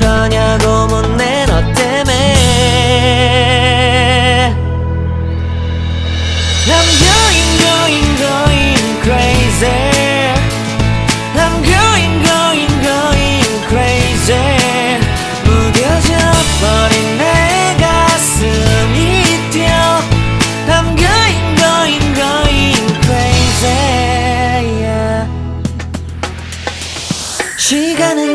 그러냐고 묻네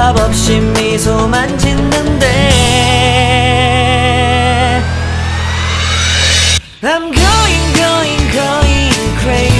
대답 없이 미소만 짓는데 I'm going, going, going crazy.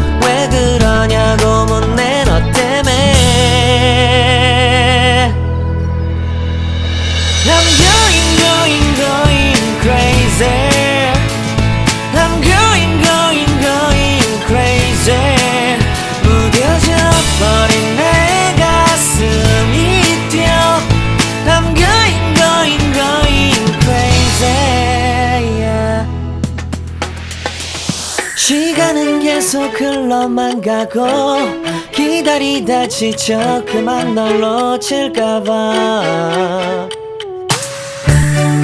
I'm going going going crazy I'm going going going crazy 무뎌져 버린 내 가슴이 뛰어 I'm going going going crazy yeah. 시간은 계속 흘러만 가고 기다리다 지쳐 그만 널 놓칠까봐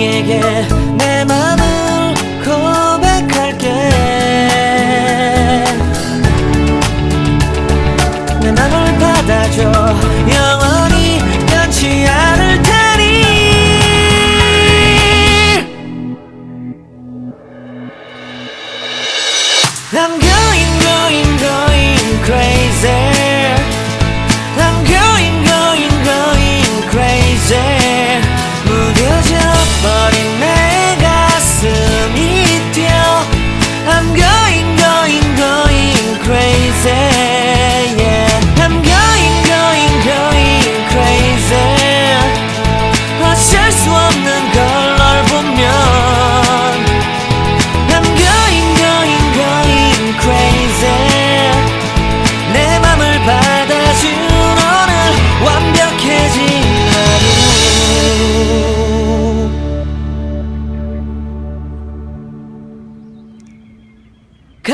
너에게 내 맘을 고백할게. 내 맘을 받아줘. 영원히 변치 않을 테니. 남겨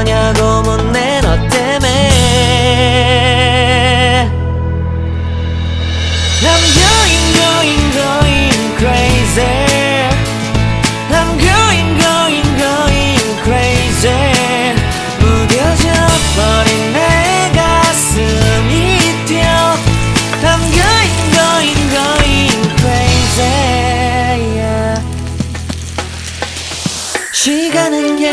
그러냐고 묻네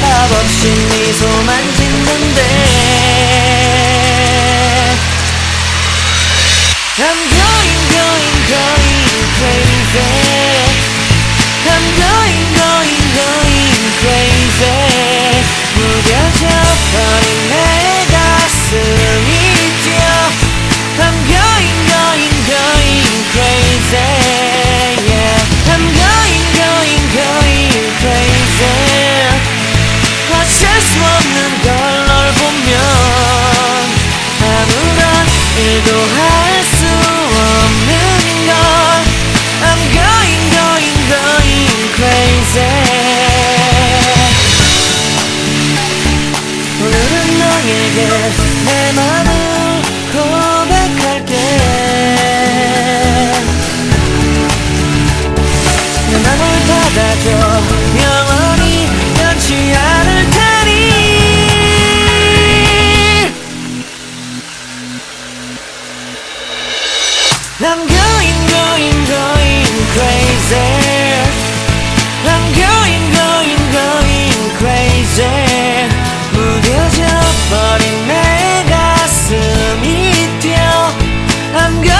대답 없이 미소만 짓는데 I'm going, going, going crazy. I'm going, going, going crazy. 무뎌져 버린 내 가슴이 뛰어. I'm going,